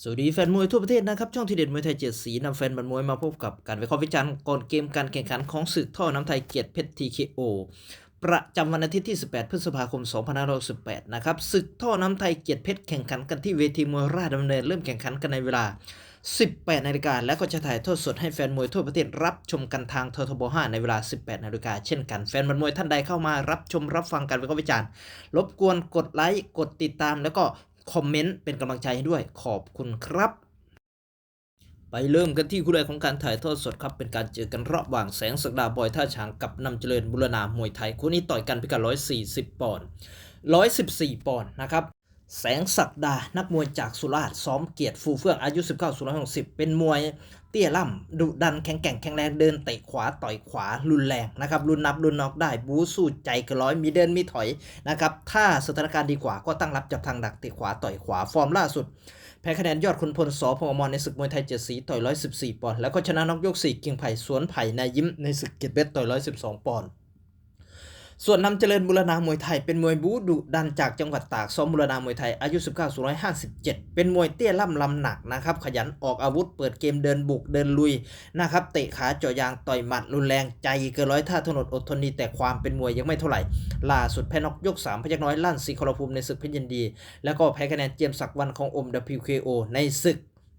สวัสดีแฟนมวยทั่วประเทศนะครับ ช่องทีเด็ดมวยไทยเจ็ดสีนำแฟนบันมวยมาพบกับการวิเคราะห์วิจารณ์ก่อนเกมการแข่งขันของศึกท่อน้ำไทยเกียรติเพชร TKO ประจำวันอาทิตย์ที่ 18 พฤษภาคม 2518 นะครับศึกท่อน้ำไทยเกียรติเพชรแข่งขันกันที่เวทีมวยราชดำเนินเริ่มแข่งขันกันในเวลา 18 นาฬิกาและก็จะถ่ายทอดสดให้แฟนมวยทั่วประเทศรับชมกันทางททบ 5 ในเวลา 18 นาฬิกาเช่นกันแฟนบันมวยท่านใดเข้ามารับชมรับฟังการวิเคราะห์วิจารณ์รบกวนกดไลค์กดติดตามแล้วก็ คอมเมนต์เป็นกำลังใจให้ด้วยขอบคุณครับ ไปเริ่มกันที่คู่แรกของการถ่ายทอดสดครับ เป็นการเจอกันระหว่างแสงสักดาบอยท่าฉางกับนำเจริญบุรณามวยไทยคู่นี้ต่อยกันพิกัด140 ปอนด์114 ปอนด์นะครับแสงศักดา นักมวยจากสุราษฎร์ซ้อมเกียรติฟูเฟื่องอายุ 19สุ160 เป็นมวย เตี้ยล่ำดุดันแข็งแกร่งแข็งแรงเดินเตะขวาต่อยขวารุนแรงนะครับรุนนับรุนนอกได้บูสู้ใจกระร้อยมีเดินมีถอยนะครับถ้าสถานการณ์ดีกว่าก็ตั้งรับจับทางดักเตะขวาต่อยขวาฟอร์มล่าสุดแพ้คะแนนยอดคุณพลสพอมรในศึกมวยไทยเจ็ดสีต่อย114ปอนด์แล้วก็ชนะน็อกยก4กิ่งไผ่สวนไผ่นายยิ้มในศึกเกียรติเบสต่อย112ปอนด์ ส่วนนำเจริญบุรณามวยไทยเป็นมวยบูดุดันจากจังหวัดตากซ้อมบุรณามวยไทยอายุ 19-157 เป็นมวยเตี้ยล่ำลำหนักนะครับ ขยันออกอาวุธเปิดเกมเดินบุกเดินลุยนะครับเตะขาเจ่อยางต่อยหมัดรุนแรงใจเกินร้อยท่าถนนอดทนดีแต่ความเป็นมวยยังไม่เท่าไหร่ ล่าสุดแพ้นอกยก 3 พยักน้อยลั่นสีคอรภูมิในศึกเพชรยินดี แล้วก็แพ้คะแนนเจียมศักดิ์วันของอม WKO ในศึก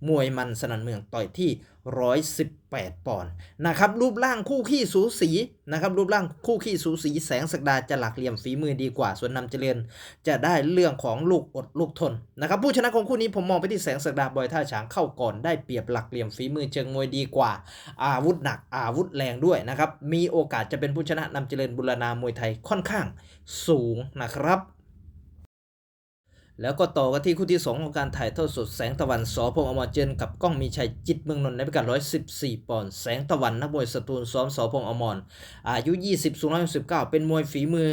มวยมันสนันเมืองต่อยที่ 118 ปอนด์นะครับรูปร่างคู่ขี้สูสีนะครับรูปร่างคู่ขี้สูสีแสงสักดาจะหลักเหลี่ยมฝีมือดีกว่า ส่วนนำเจริญจะได้เรื่องของลูกอดลูกทนนะครับผู้ชนะของคู่นี้ผมมองไปที่แสงสักดาบอยท่าฉางเข้าก่อนได้เปรียบหลักเหลี่ยมฝีมือเชิงมวยดีกว่า อาวุธหนักอาวุธแรงด้วยนะครับมีโอกาสจะเป็นผู้ชนะนำเจริญบุรณามวยไทยค่อนข้างสูงนะครับ แล้วก็ต่อกันที่คู่ที่ 2 ของการถ่ายทอดสดแสงตะวันสอพงอมรเจนกับก้องมีชัยจิตเมืองนนท์ในพิกัด 114 ปอนด์แสงตะวันนักมวยสตูลซ้อมสอพงอมรอายุ 20 สูง119เป็นมวยฝีมือ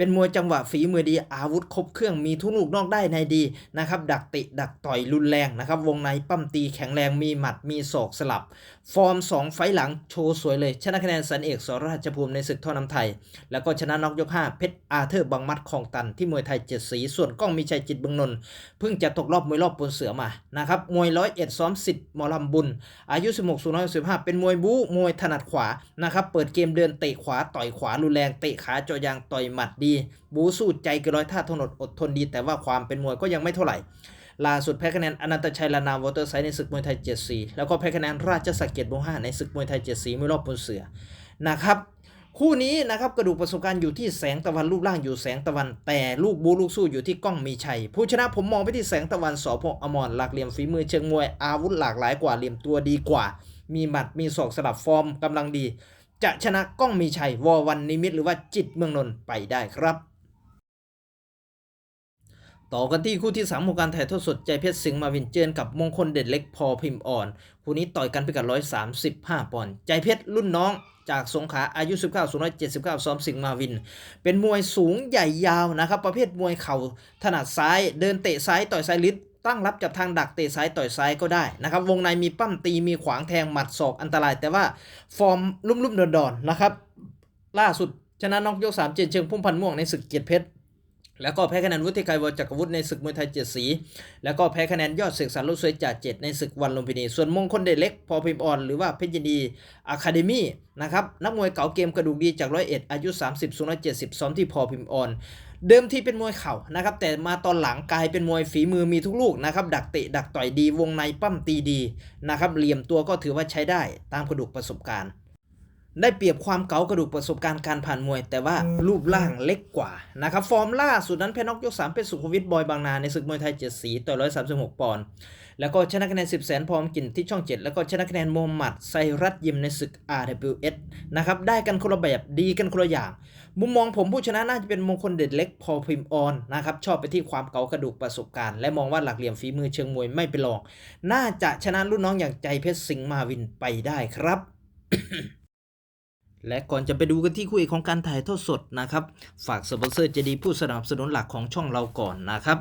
เป็นมวยจังหวะฝีมือดีอาวุธครบเครื่องมีทุกลูกนอกได้ในดีนะครับดักตะดักต่อยรุนแรงนะครับวงในปั้มตีแข็งแรงมีหมัดมีศอกสลับ ฟอร์ม 2 ไฟหลังโชว์สวยเลยชนะคะแนนสันเอกสราชภูมิในศึกท่อน้ำไทย แล้วก็ชนะน็อกยก 5 เพชรอาเธอร์บังมัดคลองตันที่มวยไทยเจ็ดสี ส่วนก้องมีชัยจิตบืองนนท์เพิ่งจะตกรอบมวยรอบบนเสือมานะครับมวยร้อยเอ็ดซ้อมสิทธิ์มอลำบุญ อายุ 16สูง115เป็นมวยบู๊มวยถนัดขวานะครับเปิดเกมเดินเตะขวาต่อยขวารุนแรงเตะขาจอยางต่อยหมัดดีบูสู้ใจเกินร้อยท่าทนอดอดทนดี แต่ว่าความเป็นมวยก็ยังไม่เท่าไหร่ล่าสุดแพ้คะแนนอนันตชัยลานามวอเตอร์ไซด์ในศึกมวยไทยเจ็ดสีแล้วก็แพ้คะแนนราชสักเกียรติโมห้าในศึกมวยไทยเจ็ดสีไม่รอบบนเสือนะครับคู่นี้นะครับกระดูกประสบการณ์อยู่ที่แสงตะวันรูปร่างอยู่แสงตะวัน แต่ลูกบูลูกสู้อยู่ที่ก้องมีชัย ผู้ชนะผมมองไปที่แสงตะวันสอพงอมรหลักเหลี่ยมฝีมือเชิงมวยอาวุธหลากหลายกว่าเหลี่ยมตัวดีกว่า มีหมัดมีศอกสลับฟอร์มกำลังดี จะชนะก้องมีชัยวอวันนิมิต หรือว่าจิตเมืองนนท์ไปได้ครับ ต่อกันที่คู่ที่3ของการถ่ายทอดสดใจเพชรสิงห์มาวินเจนกับมงคลเด็ดเล็กพอพิมพ์อ่อน คู่นี้ต่อยกันพิกัด135 ปอนด์ใจเพชรรุ่นน้องจากสงขาอายุ 19สูง179 ซ้อมสิงห์มาวิน เป็นมวยสูงใหญ่ยาวนะครับ ประเภทมวยเข่าถนัดซ้ายเดินเตะซ้ายต่อยซ้ายลิด ตั้งรับจับทางดักเตะซ้ายต่อยซ้ายก็ได้นะครับวงในมีปั้มตีมีขวางแทงหมัดศอกอันตราย แต่ว่าฟอร์มลุ่มๆดอนๆนะครับ ล่าสุดชนะน็อกยกสามเจนเชิงพุ่มพันม่วงในศึกเกียรติเพชร แล้วก็แพ้คะแนนวุฒิไกรวจักรวุฒิในศึกมวยไทยเจ็ดสี แล้วก็แพ้คะแนนยอดศึกสารลุสวยจ่าเจ็ดในศึกวันลุมพินี ส่วนมงคลเดชเล็ก พอพิมพ์อ่อน หรือว่าเพชรยินดีอะคาเดมี่นะครับ นักมวยเก่าเกมกระดูกดีจากร้อยเอ็ดอายุ 30สูงร้อยเจ็ดสิบซ้อมที่พอพิมพ์อ่อน เดิมที่เป็นมวยเข่านะครับ แต่มาตอนหลังกลายเป็นมวยฝีมือมีทุกลูกนะครับ ดักเตะดักต่อยดี วงในปั้มตีดีนะครับ เหลี่ยมตัวก็ถือว่าใช้ได้ตามกระดูกประสบการณ์ ได้เปรียบความเก๋ากระดูกประสบการณ์การผ่านมวย แต่ว่ารูปร่างเล็กกว่านะครับ ฟอร์มล่าสุดนั้นแพ้น็อกยก 3 เป็นสุขวิทบอยบางนาในศึกมวยไทยเจ็ดสีต่อ 136 ปอนด์แล้วก็ชนะคะแนน 10 แสนพร้อมกินที่ช่อง 7 แล้วก็ชนะคะแนนโมฮัมหมัดไซรัตยิมในศึก RWS นะครับ ได้กันคนละแบบดีกันคนละอย่าง มุมมองผมผู้ชนะน่าจะเป็นมงคลเด็ดเล็กพอพิมพ์ออนนะครับชอบไปที่ความเก๋ากระดูกประสบการณ์และมองว่าหลักเหลี่ยมฝีมือเชิงมวยไม่เป็นรอง น่าจะชนะรุ่นน้องอย่างใจเพชรสิงห์มาวินไปได้ครับ และก่อนจะไปดูกันที่คู่เอกของการถ่ายทอดสดนะครับ ฝากสปอนเซอร์ใจะดีผู้สนับสนุนหลักของช่องเราก่อนนะครับ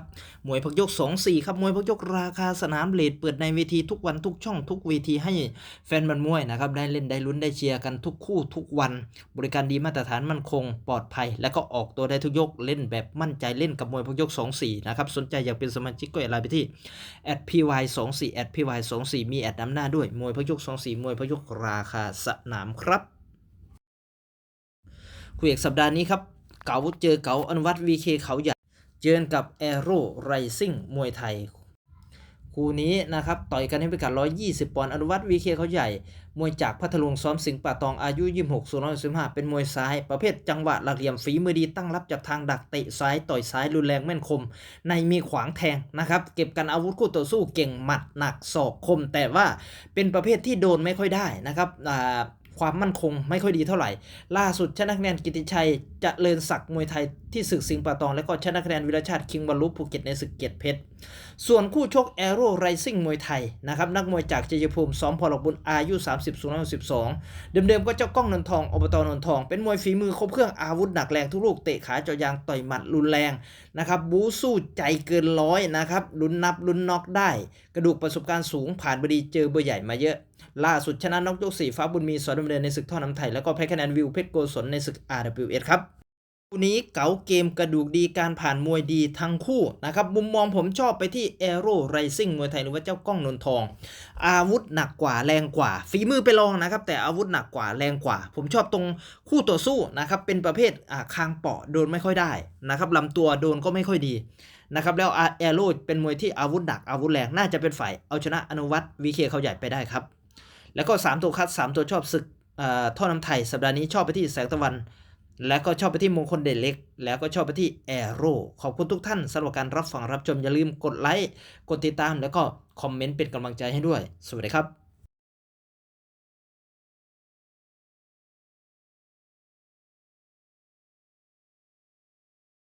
มวยพักยก 2-4 ครับ มวยพักยกราคาสนามเลทเปิดในเวทีทุกวันทุกช่องทุกเวทีให้แฟนมันมวยนะครับ ได้เล่นได้ลุ้นได้เชียร์กันทุกคู่ทุกวัน บริการดีมาตรฐานมั่นคง ปลอดภัย และก็ออกตัวได้ทุกยกเล่นแบบมั่นใจเล่นกับมวยพักยก 2-4 นะครับสนใจอยากเป็นสมาชิกก็แอดไลน์ไปที่ @py24 @py24 มีแอดน้ำหน้าด้วยมวยพักยก 2-4 มวยพักยกราคาสนามครับ คู่เอกสัปดาห์นี้ครับ เก๋าเจอเก๋าอนุวัตวีเคเขาใหญ่ เจอกับแอโร่ไรซิ่งมวยไทย คู่นี้นะครับ ต่อยกันให้พิกัด120 ปอนด์อนุวัตวีเคเขาใหญ่ มวยจากพัทลุงซ้อมสิงห์ป่าตองอายุ 26 0 1 5เป็นมวยซ้าย ประเภทจังหวะหลักเหลี่ยมฝีมือดีตั้งรับจากทางดักเตะซ้ายต่อยซ้ายรุนแรงแม่นคม ในมีขวางแทงนะครับเก็บกันอาวุธคู่ต่อสู้เก่งหมัดหนักศอกคม แต่ว่าเป็นประเภทที่โดนไม่ค่อยได้นะครับอ่า ความมั่นคงไม่ค่อยดีเท่าไหร่ ล่าสุดชนะคะแนนกิติชัยจะเลินศักดิ์มวยไทยที่ศึกสิงห์ป่าตอง และก็ชนะคะแนนวิรชาติคิงบอลลุภูเก็ตในศึกเกียรติเพชร ส่วนคู่ชกแอโร่ไรซิ่งมวยไทยนะครับนักมวยจากเจยภูมิซ้อมพอหลกบุญอายุ 30 0 12 เดิมๆก็เจ้าก้องนนทองอบตนนทอง เป็นมวยฝีมือครบเครื่องอาวุธหนักแรงทุกลูกเตะขาเจาะยางต่อยหมัดรุนแรงนะครับบูสู้ใจเกินร้อยนะครับลุ้นนับลุ้นน็อกได้ กระดูกประสบการณ์สูงผ่านบดีเจอเบอร์ใหญ่มาเยอะ ล่าสุดชนะน็อกยกสี่ฟ้าบุญมีสอนดำเนินในศึกท่อน้ำไทย แล้วก็แพ้คะแนนวิวเพชรโกศลในศึก RWS ครับคู่นี้เก๋าเกมกระดูกดีการผ่านมวยดีทั้งคู่นะครับมุมมองผมชอบไปที่ a อโร่ไรซิ่งมวยไทยหรือว่าเจ้าก้องนนทอง อาวุธหนักกว่าแรงกว่า ฝีมือไปลองนะครับ แต่อาวุธหนักกว่าแรงกว่า ผมชอบตรงคู่ต่อสู้นะครับเป็นประเภทอ่าคางเปาะโดนไม่ค่อยได้นะครับลำตัวโดนก็ไม่ค่อยดีนะครับแล้วแอโร่เป็นมวยที่อาวุธหนักอาวุธแรงน่าจะเป็นฝ่ายเอาชนะอนุวัตวีเคเขาใหญ่ไปได้ครับ แล้วก็ 3 ตัวคัด 3 ตัวชอบศึกเอ่อท่อน้ำไทย สัปดาห์นี้ชอบไปที่แสงตะวัน แล้วก็ชอบไปที่มงคลเด่นเล็ก แล้วก็ชอบไปที่แอโร่ขอบคุณทุกท่านสำหรับการรับฟังรับชมอย่าลืมกดไลค์กดติดตามแล้วก็คอมเมนต์เป็นกำลังใจให้ด้วย สวัสดีครับ